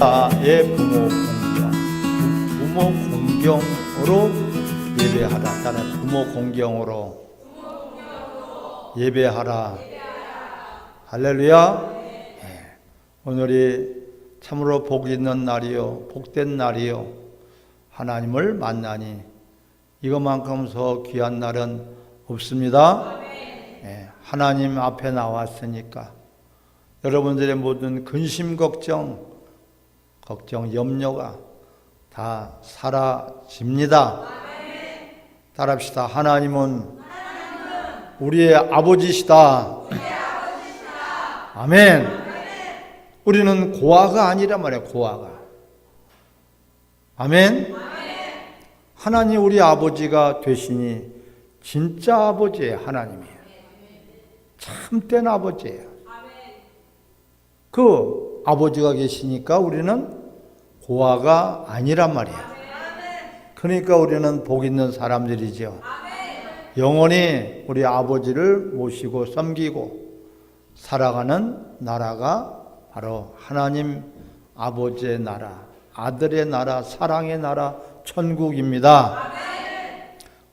나의 부모 공경. 부모 공경으로 예배하라. 나는 부모 공경으로 예배하라. 할렐루야. 예. 오늘이 참으로 복 있는 날이요 복된 날이요. 하나님을 만나니 이것만큼 더 귀한 날은 없습니다. 예. 하나님 앞에 나왔으니까. 여러분들의 모든 근심 걱정 걱정, 염려가 다 사라집니다. 따라합시다. 하나님은 우리의 아버지시다. 아멘. 우리는 고아가 아니라 말이야, 고아가. 아멘. 하나님 우리 아버지가 되시니 진짜 아버지예요, 하나님이에요. 참된 아버지예요. 그 아버지가 계시니까 우리는 고아가 아니란 말이야. 그러니까 우리는 복 있는 사람들이죠. 영원히 우리 아버지를 모시고 섬기고 살아가는 나라가 바로 하나님 아버지의 나라, 아들의 나라, 사랑의 나라, 천국입니다.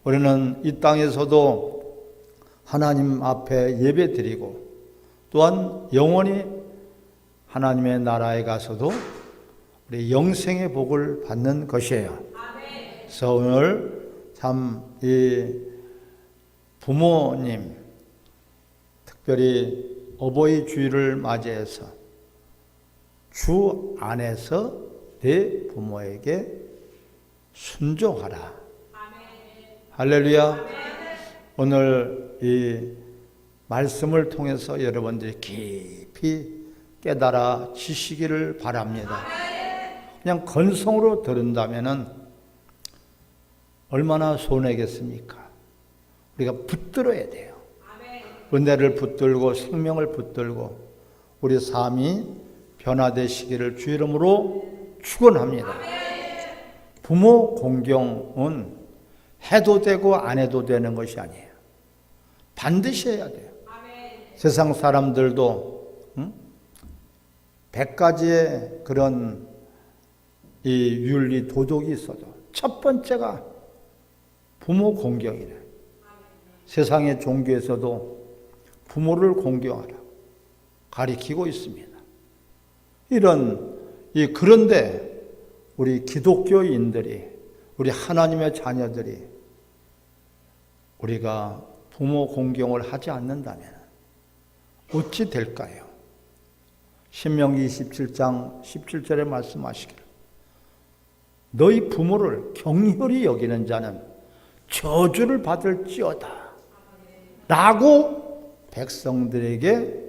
우리는 이 땅에서도 하나님 앞에 예배 드리고 또한 영원히 하나님의 나라에 가서도 우리 영생의 복을 받는 것이에요. 그래서 오늘 참 이 부모님 특별히 어버이 주일을 맞이해서 주 안에서 내 부모에게 순종하라. 할렐루야. 오늘 이 말씀을 통해서 여러분들이 깊이 깨달아 지시기를 바랍니다. 그냥 건성으로 들은다면은 얼마나 손해겠습니까? 우리가 붙들어야 돼요. 은혜를 붙들고 생명을 붙들고 우리 삶이 변화되시기를 주 이름으로 축원합니다. 부모 공경은 해도 되고 안 해도 되는 것이 아니에요. 반드시 해야 돼요. 세상 사람들도 응? 백 가지의 그런 이 윤리 도덕이 있어도 첫 번째가 부모 공경이래. 세상의 종교에서도 부모를 공경하라 가리키고 있습니다. 이런 이 그런데 우리 기독교인들이 우리 하나님의 자녀들이 우리가 부모 공경을 하지 않는다면 어찌 될까요? 신명기 27장 17절에 말씀하시기를 너희 부모를 경혈히 여기는 자는 저주를 받을지어다 라고 백성들에게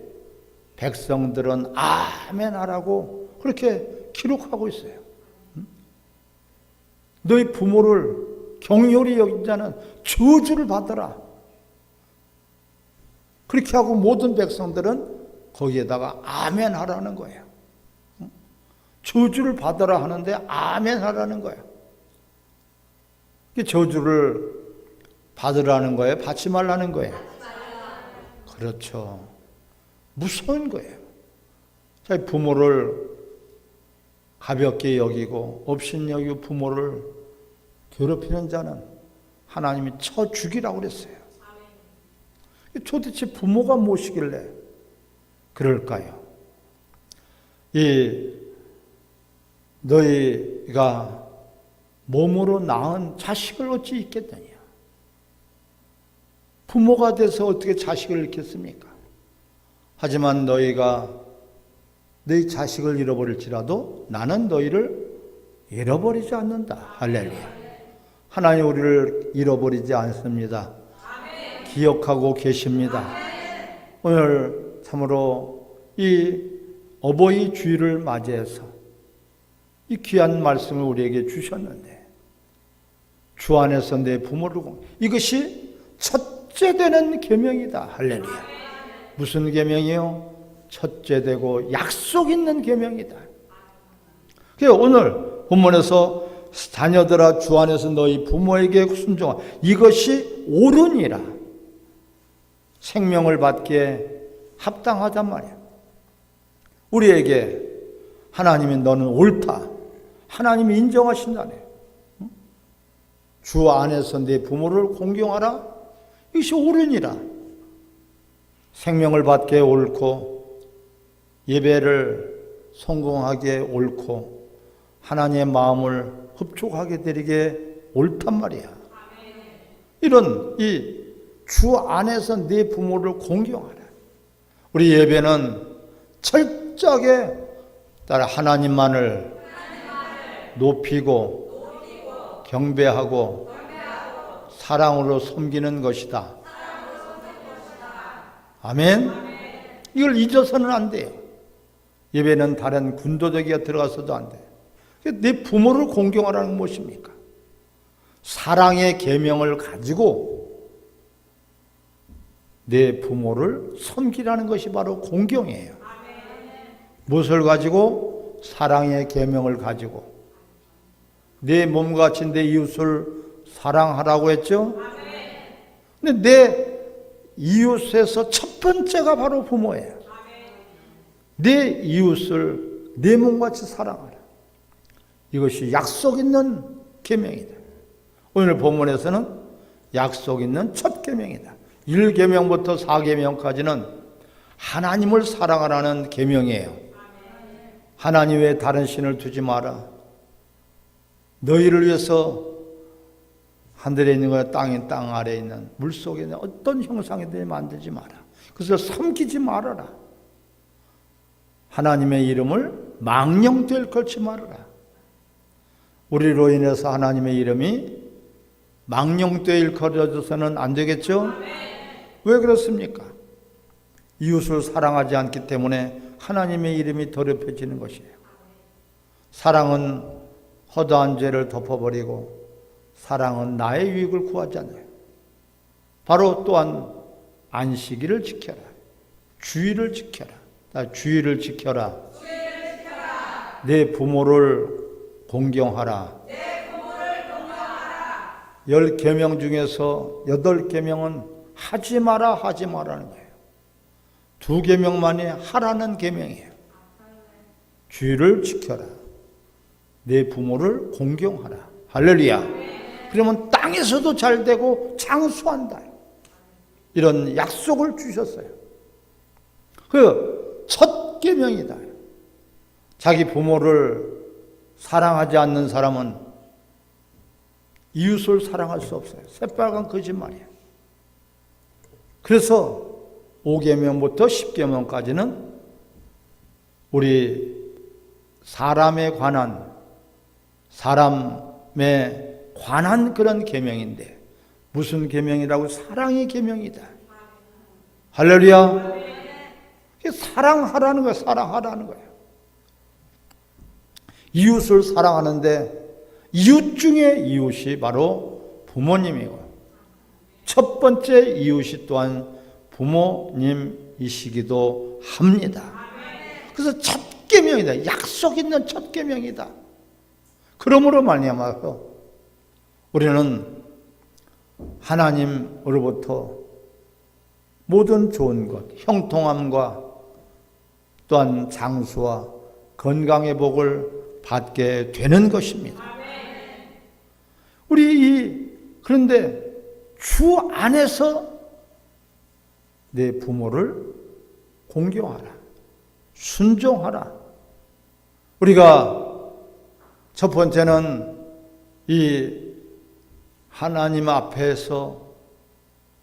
백성들은 아멘 하라고 그렇게 기록하고 있어요. 너희 부모를 경혈히 여긴 자는 저주를 받으라. 그렇게 하고 모든 백성들은 거기에다가 아멘 하라는 거예요. 저주를 받으라 하는데 아멘 하라는 거예요. 저주를 받으라는 거예요? 받지 말라는 거예요? 그렇죠. 무서운 거예요. 부모를 가볍게 여기고 업신 여기고 부모를 괴롭히는 자는 하나님이 쳐 죽이라고 그랬어요. 도대체 부모가 무엇이길래 그럴까요? 이 너희가 몸으로 낳은 자식을 어찌 있겠느냐? 부모가 돼서 어떻게 자식을 잃겠습니까? 하지만 너희가 너희 자식을 잃어버릴지라도 나는 너희를 잃어버리지 않는다. 할렐루야. 하나님 우리를 잃어버리지 않습니다. 기억하고 계십니다. 오늘 참으로 이 어버이 주일을 맞이해서 이 귀한 말씀을 우리에게 주셨는데 주 안에서 내 부모를 공 이것이 첫째 되는 계명이다. 할렐루야. 무슨 계명이요? 첫째 되고 약속 있는 계명이다. 그래서 오늘 본문에서 자녀들아 주 안에서 너희 부모에게 순종하 이것이 옳으니라 생명을 받기에 합당하단 말이야. 우리에게 하나님이 너는 옳다. 하나님이 인정하신다네. 응? 주 안에서 내 부모를 공경하라. 이것이 옳으니라. 생명을 받게 옳고 예배를 성공하게 옳고 하나님의 마음을 흡족하게 되리게 옳단 말이야. 이런 이 주 안에서 내 부모를 공경하라. 우리 예배는 철저하게 따라 하나님만을 높이고 경배하고 사랑으로 섬기는 것이다. 아멘. 이걸 잊어서는 안 돼요. 예배는 다른 군도덕이가 들어가서도 안 돼요. 내 부모를 공경하라는 무엇입니까? 사랑의 계명을 가지고 내 부모를 섬기라는 것이 바로 공경이에요. 무엇을 가지고 사랑의 계명을 가지고 내 몸과 같이 내 이웃을 사랑하라고 했죠. 근데 내 이웃에서 첫 번째가 바로 부모예요. 내 이웃을 내 몸같이 사랑하라. 이것이 약속 있는 계명이다. 오늘 본문에서는 약속 있는 첫 계명이다. 1계명부터 4계명까지는 하나님을 사랑하라는 계명이에요. 하나님 외에 다른 신을 두지 마라. 너희를 위해서 하늘에 있는 것, 땅에 땅 아래에 있는 물 속에 있는 어떤 형상이든 만들지 마라. 그래서 섬기지 말아라. 하나님의 이름을 망령될 걸치 말아라. 우리로 인해서 하나님의 이름이 망령되어 일컬어져서는 안 되겠죠? 왜 그렇습니까? 이웃을 사랑하지 않기 때문에 하나님의 이름이 더럽혀지는 것이에요. 사랑은 허다한 죄를 덮어버리고 사랑은 나의 유익을 구하잖아요. 바로 또한 안식일을 지켜라. 주의를 지켜라. 나 주의를 지켜라. 내 부모를 공경하라. 열 계명 중에서 여덟 계명은 하지 마라 하지 마라는 거예요. 두 계명만이 하라는 계명이에요. 주의를 지켜라. 내 부모를 공경하라. 할렐루야. 그러면 땅에서도 잘 되고 장수한다. 이런 약속을 주셨어요. 그 첫 계명이다. 자기 부모를 사랑하지 않는 사람은 이웃을 사랑할 수 없어요. 새빨간 거짓말이에요. 그래서 5계명부터 10계명까지는 우리 사람에 관한 사람에 관한 그런 계명인데 무슨 계명이라고 사랑의 계명이다. 할렐루야. 사랑하라는 거예요. 사랑하라는 거예요. 이웃을 사랑하는데 이웃 중에 이웃이 바로 부모님이고 첫 번째 이웃이 또한 부모님이시기도 합니다. 그래서 첫 계명이다. 약속 있는 첫 계명이다. 그러므로 말미암아서 우리는 하나님으로부터 모든 좋은 것, 형통함과 또한 장수와 건강의 복을 받게 되는 것입니다. 우리 이 그런데 주 안에서 내 부모를 공경하라. 순종하라. 우리가 첫 번째는 이 하나님 앞에서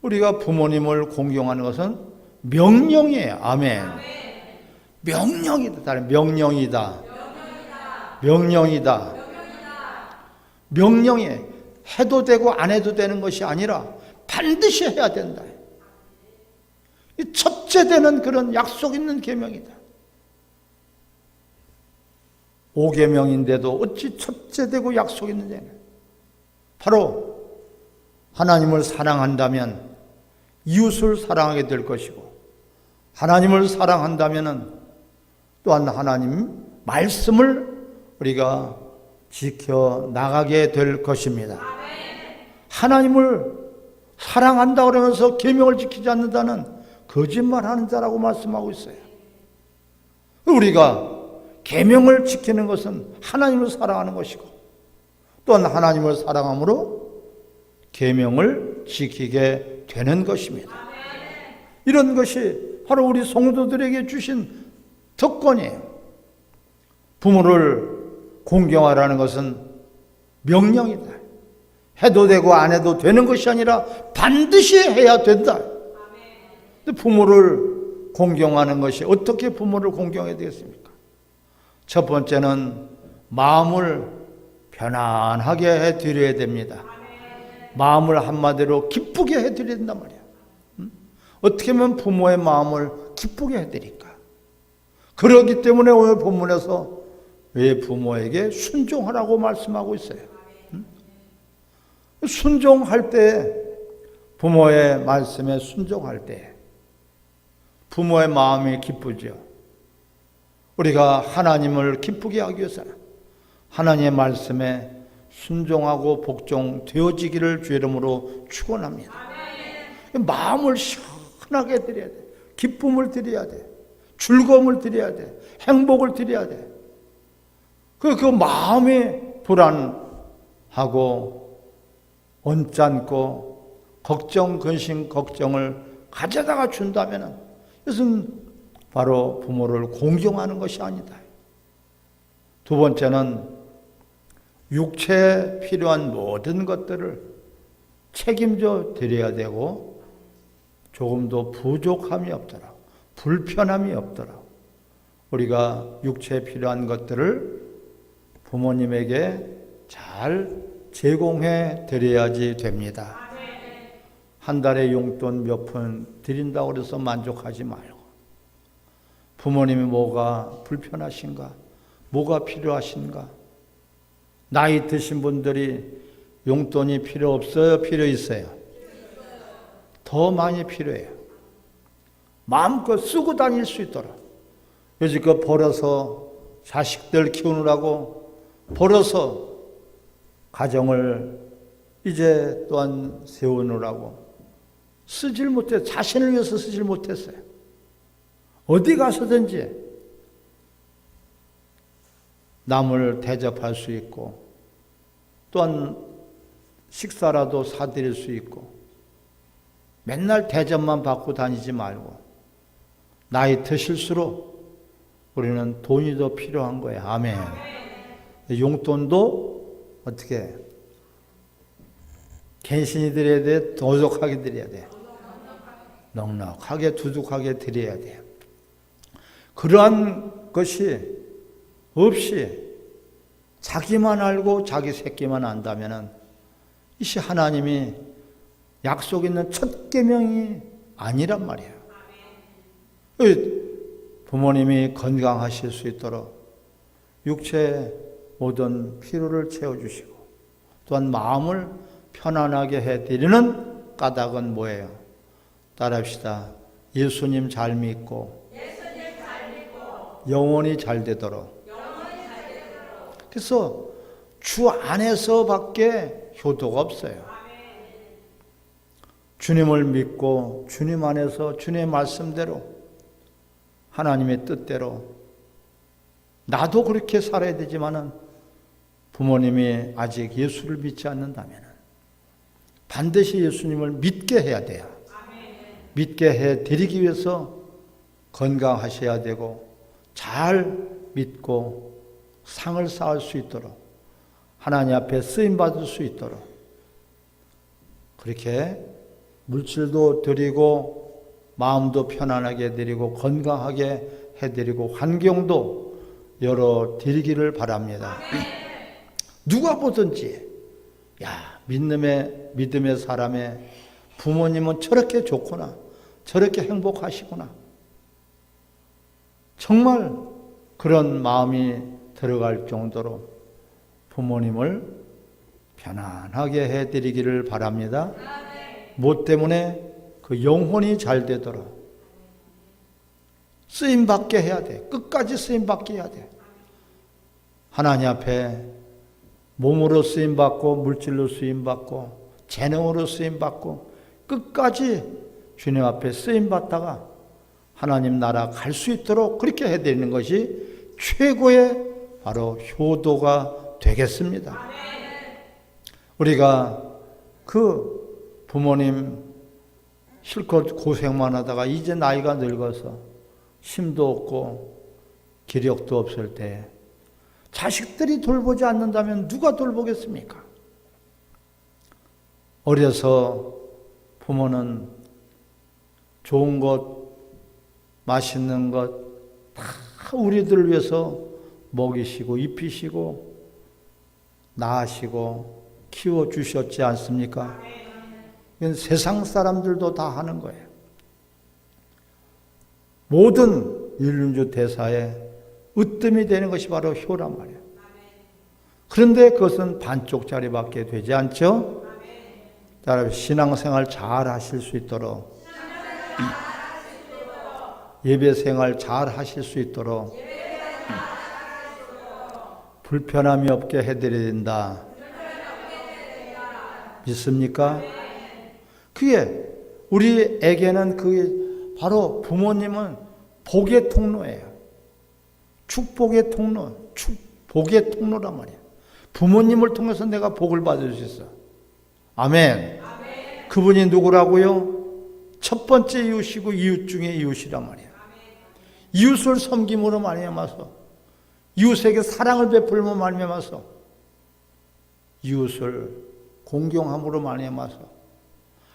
우리가 부모님을 공경하는 것은 명령이에요. 아멘. 명령이다. 다른 명령이다. 명령이다. 명령이 해도 되고 안 해도 되는 것이 아니라 반드시 해야 된다. 이 첫째 되는 그런 약속 있는 계명이다. 5계명인데도 어찌 첫째 되고 약속 있는 냐 바로 하나님을 사랑한다면 이웃을 사랑하게 될 것이고 하나님을 사랑한다면 또한 하나님 말씀을 우리가 지켜 나가게 될 것입니다. 하나님을 사랑한다 그러면서 계명을 지키지 않는다는 거짓말하는 자라고 말씀하고 있어요. 우리가 계명을 지키는 것은 하나님을 사랑하는 것이고 또한 하나님을 사랑함으로 계명을 지키게 되는 것입니다. 이런 것이 바로 우리 성도들에게 주신 특권이에요. 부모를 공경하라는 것은 명령이다. 해도 되고 안 해도 되는 것이 아니라 반드시 해야 된다. 부모를 공경하는 것이 어떻게 부모를 공경해야 되겠습니까? 첫 번째는 마음을 편안하게 해 드려야 됩니다. 마음을 한마디로 기쁘게 해 드려야 된단 말이야. 음? 어떻게 하면 부모의 마음을 기쁘게 해 드릴까? 그렇기 때문에 오늘 본문에서 왜 부모에게 순종하라고 말씀하고 있어요. 음? 순종할 때 부모의 말씀에 순종할 때 부모의 마음이 기쁘죠. 우리가 하나님을 기쁘게 하기 위해서는 하나님의 말씀에 순종하고 복종되어지기를 주 이름으로 축원합니다. 마음을 시원하게 드려야 돼. 기쁨을 드려야 돼. 즐거움을 드려야 돼. 행복을 드려야 돼. 그, 그 마음이 불안하고 언짢고 걱정, 근심, 걱정을 가져다가 준다면은 이것은 바로 부모를 공경하는 것이 아니다. 두 번째는 육체에 필요한 모든 것들을 책임져 드려야 되고 조금도 부족함이 없더라. 불편함이 없더라. 우리가 육체에 필요한 것들을 부모님에게 잘 제공해 드려야지 됩니다. 한 달에 용돈 몇 푼 드린다고 해서 만족하지 말고 부모님이 뭐가 불편하신가? 뭐가 필요하신가? 나이 드신 분들이 용돈이 필요 없어요? 필요 있어요? 더 많이 필요해요. 마음껏 쓰고 다닐 수 있도록. 여지껏 벌어서 자식들 키우느라고 벌어서 가정을 이제 또한 세우느라고 쓰질 못해 자신을 위해서 쓰질 못했어요. 어디 가서든지 남을 대접할 수 있고 또한 식사라도 사드릴 수 있고 맨날 대접만 받고 다니지 말고 나이 드실수록 우리는 돈이 더 필요한 거예요. 아멘. 용돈도 어떻게 갱신이 드려야 돼? 도둑하게 드려야 돼? 넉넉하게 두둑하게 드려야 돼요. 그러한 것이 없이 자기만 알고 자기 새끼만 안다면은 이시 하나님이 약속 있는 첫 계명이 아니란 말이에요. 부모님이 건강하실 수 있도록 육체의 모든 피로를 채워주시고 또한 마음을 편안하게 해드리는 까닭은 뭐예요? 따라합시다. 예수님 잘 믿고, 영원히 잘 되도록. 그래서 주 안에서밖에 효도가 없어요. 주님을 믿고 주님 안에서 주님의 말씀대로 하나님의 뜻대로 나도 그렇게 살아야 되지만은 부모님이 아직 예수를 믿지 않는다면 반드시 예수님을 믿게 해야 돼요. 믿게 해 드리기 위해서 건강하셔야 되고 잘 믿고 상을 쌓을 수 있도록 하나님 앞에 쓰임 받을 수 있도록 그렇게 물질도 드리고 마음도 편안하게 드리고 건강하게 해드리고 환경도 열어 드리기를 바랍니다. 누가 보든지 야 믿음의 믿음의 사람의 부모님은 저렇게 좋구나 저렇게 행복하시구나 정말 그런 마음이 들어갈 정도로 부모님을 편안하게 해드리기를 바랍니다. 뭐 때문에 그 영혼이 잘 되도록 쓰임 받게 해야 돼. 끝까지 쓰임 받게 해야 돼. 하나님 앞에 몸으로 쓰임 받고 물질로 쓰임 받고 재능으로 쓰임 받고 끝까지 주님 앞에 쓰임 받다가 하나님 나라 갈 수 있도록 그렇게 해야 되는 것이 최고의 바로 효도가 되겠습니다. 우리가 그 부모님 실컷 고생만 하다가 이제 나이가 늙어서 힘도 없고 기력도 없을 때 자식들이 돌보지 않는다면 누가 돌보겠습니까? 어려서 부모는 좋은 것, 맛있는 것 다 우리들 위해서 먹이시고 입히시고 낳으시고 키워 주셨지 않습니까? 이건 세상 사람들도 다 하는 거예요. 모든 인륜주 대사에 으뜸이 되는 것이 바로 효란 말이에요. 그런데 그것은 반쪽짜리밖에 되지 않죠? 여러분 신앙생활 잘 하실 수 있도록 예배 생활 잘 하실 수 있도록 불편함이 없게 해드려야 된다. 믿습니까? 그게 우리에게는 그게 바로 부모님은 복의 통로예요. 축복의 통로, 축 복의 통로란 말이에요. 부모님을 통해서 내가 복을 받을 수 있어. 아멘. 그분이 누구라고요? 첫 번째 이웃이고 이웃 중에 이웃이란 말이에요. 이웃을 섬김으로 말미암아서 이웃에게 사랑을 베풀며 말미암아서 이웃을 공경함으로 말미암아서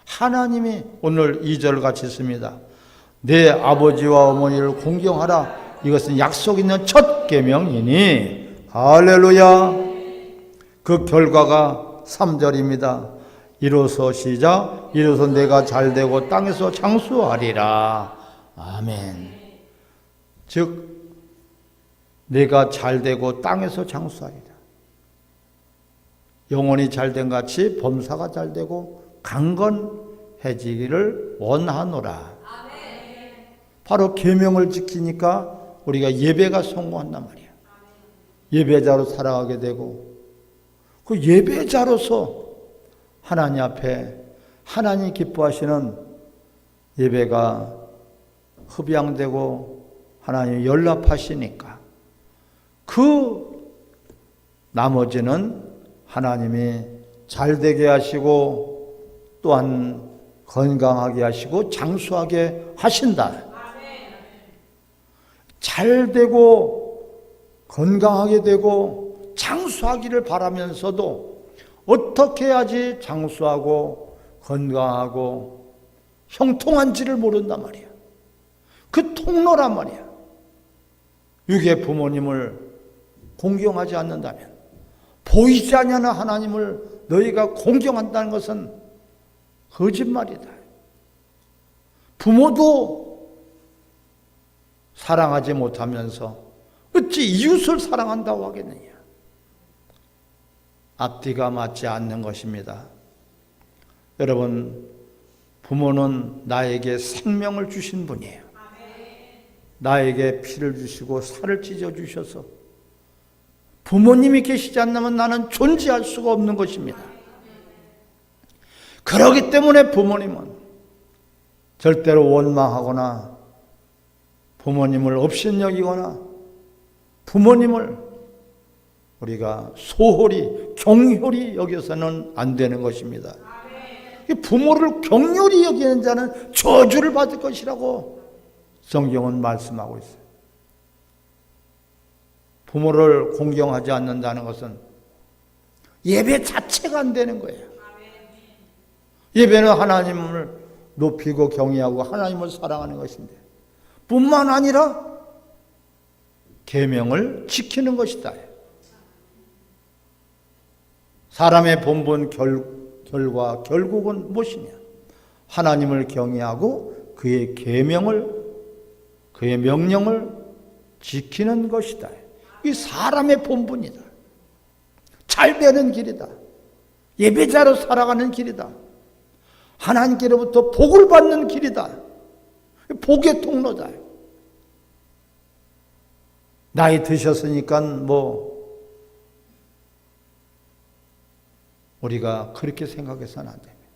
하나님이 오늘 2절 같이 있습니다. 내 아버지와 어머니를 공경하라. 이것은 약속 있는 첫 계명이니 할렐루야. 그 결과가 3절입니다. 이로써 시작 이로써 내가 잘 되고 땅에서 장수하리라. 아멘. 즉 내가 잘되고 땅에서 장수하리라. 영혼이 잘된 같이 범사가 잘되고 강건해지기를 원하노라. 바로 계명을 지키니까 우리가 예배가 성공한단 말이야. 예배자로 살아가게 되고 그 예배자로서 하나님 앞에 하나님 기뻐하시는 예배가 흡양되고 하나님 연락하시니까 그 나머지는 하나님이 잘 되게 하시고 또한 건강하게 하시고 장수하게 하신다. 잘 되고 건강하게 되고 장수하기를 바라면서도 어떻게 해야지 장수하고 건강하고 형통한지를 모른단 말이야. 그 통로란 말이야. 육의 부모님을 공경하지 않는다면 보이지 않냐는 하나님을 너희가 공경한다는 것은 거짓말이다. 부모도 사랑하지 못하면서 어찌 이웃을 사랑한다고 하겠느냐? 앞뒤가 맞지 않는 것입니다. 여러분, 부모는 나에게 생명을 주신 분이에요. 나에게 피를 주시고 살을 찢어 주셔서 부모님이 계시지 않으면 나는 존재할 수가 없는 것입니다. 그러기 때문에 부모님은 절대로 원망하거나 부모님을 업신여기거나 부모님을 우리가 소홀히 경홀히 여겨서는 안 되는 것입니다. 부모를 경홀히 여기는 자는 저주를 받을 것이라고 성경은 말씀하고 있어요. 부모를 공경하지 않는다는 것은 예배 자체가 안 되는 거예요. 예배는 하나님을 높이고 경외하고 하나님을 사랑하는 것인데 뿐만 아니라 계명을 지키는 것이다. 사람의 본본 결, 결과 결국은 무엇이냐? 하나님을 경외하고 그의 계명을 그의 명령을 지키는 것이다. 이 사람의 본분이다. 잘 되는 길이다. 예배자로 살아가는 길이다. 하나님께로부터 복을 받는 길이다. 복의 통로다. 나이 드셨으니까 뭐 우리가 그렇게 생각해서는 안 됩니다.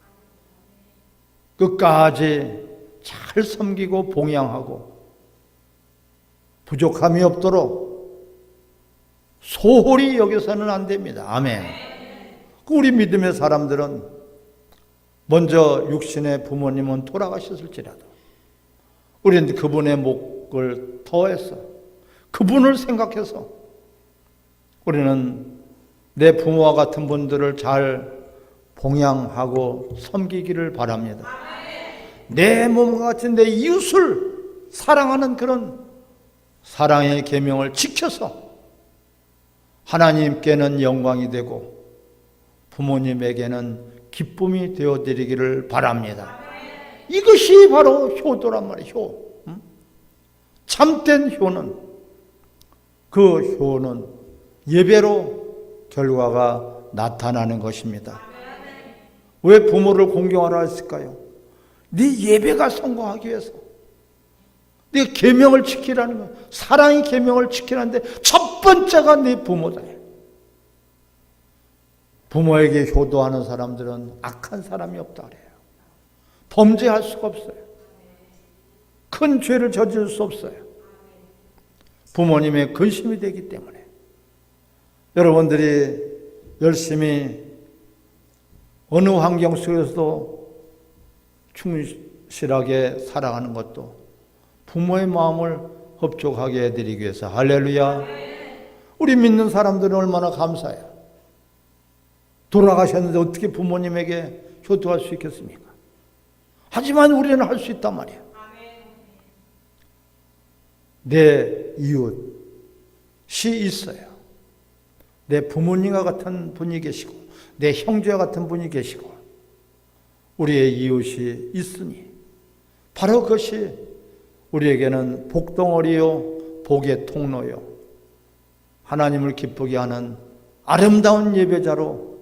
끝까지 잘 섬기고 봉양하고 부족함이 없도록 소홀히 여겨서는 안 됩니다. 아멘. 그 우리 믿음의 사람들은 먼저 육신의 부모님은 돌아가셨을지라도 우리는 그분의 목을 더해서 그분을 생각해서 우리는 내 부모와 같은 분들을 잘 봉양하고 섬기기를 바랍니다. 내 몸과 같은 내 이웃을 사랑하는 그런 사랑의 계명을 지켜서 하나님께는 영광이 되고 부모님에게는 기쁨이 되어 드리기를 바랍니다. 이것이 바로 효도란 말이에요. 효. 음? 참된 효는 그 효는 예배로 결과가 나타나는 것입니다. 왜 부모를 공경하라 했을까요? 네 예배가 성공하기 위해서. 네 계명을 지키라는 거. 사랑의 계명을 지키라는데 첫 번째가 네 부모다. 부모에게 효도하는 사람들은 악한 사람이 없다 그래요. 범죄할 수가 없어요. 큰 죄를 저지를 수 없어요. 부모님의 근심이 되기 때문에 여러분들이 열심히 어느 환경 속에서도 충실하게 살아가는 것도 부모의 마음을 흡족하게 해드리기 위해서 할렐루야. 우리 믿는 사람들은 얼마나 감사해요. 돌아가셨는데 어떻게 부모님에게 효도할 수 있겠습니까? 하지만 우리는 할 수 있단 말이에요. 내 이웃이 있어요. 내 부모님과 같은 분이 계시고, 내 형제와 같은 분이 계시고, 우리의 이웃이 있으니, 바로 그것이 우리에게는 복덩어리요, 복의 통로요, 하나님을 기쁘게 하는 아름다운 예배자로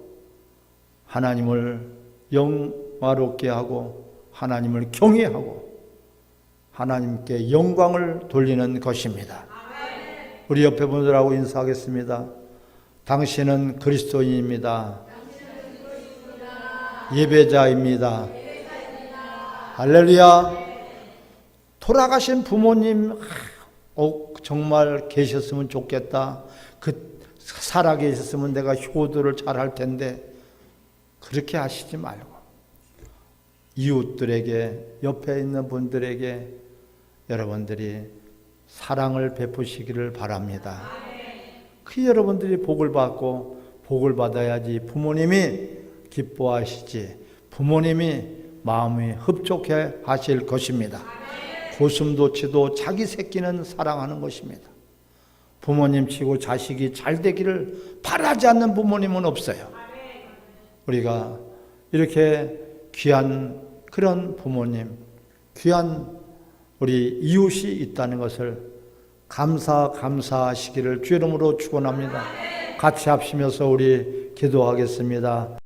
하나님을 영화롭게 하고 하나님을 경외하고 하나님께 영광을 돌리는 것입니다. 우리 옆에 분들하고 인사하겠습니다. 당신은 그리스도인입니다. 예배자입니다. 할렐루야. 돌아가신 부모님 어, 정말 계셨으면 좋겠다. 그 살아 계셨으면 내가 효도를 잘 할 텐데 그렇게 하시지 말고 이웃들에게 옆에 있는 분들에게 여러분들이 사랑을 베푸시기를 바랍니다. 그 여러분들이 복을 받고 복을 받아야지 부모님이 기뻐하시지 부모님이 마음이 흡족해 하실 것입니다. 고슴도치도 자기 새끼는 사랑하는 것입니다. 부모님 치고 자식이 잘 되기를 바라지 않는 부모님은 없어요. 우리가 이렇게 귀한 그런 부모님, 귀한 우리 이웃이 있다는 것을 감사 감사하시기를 주 이름으로 축원합니다. 같이 합시면서 우리 기도하겠습니다.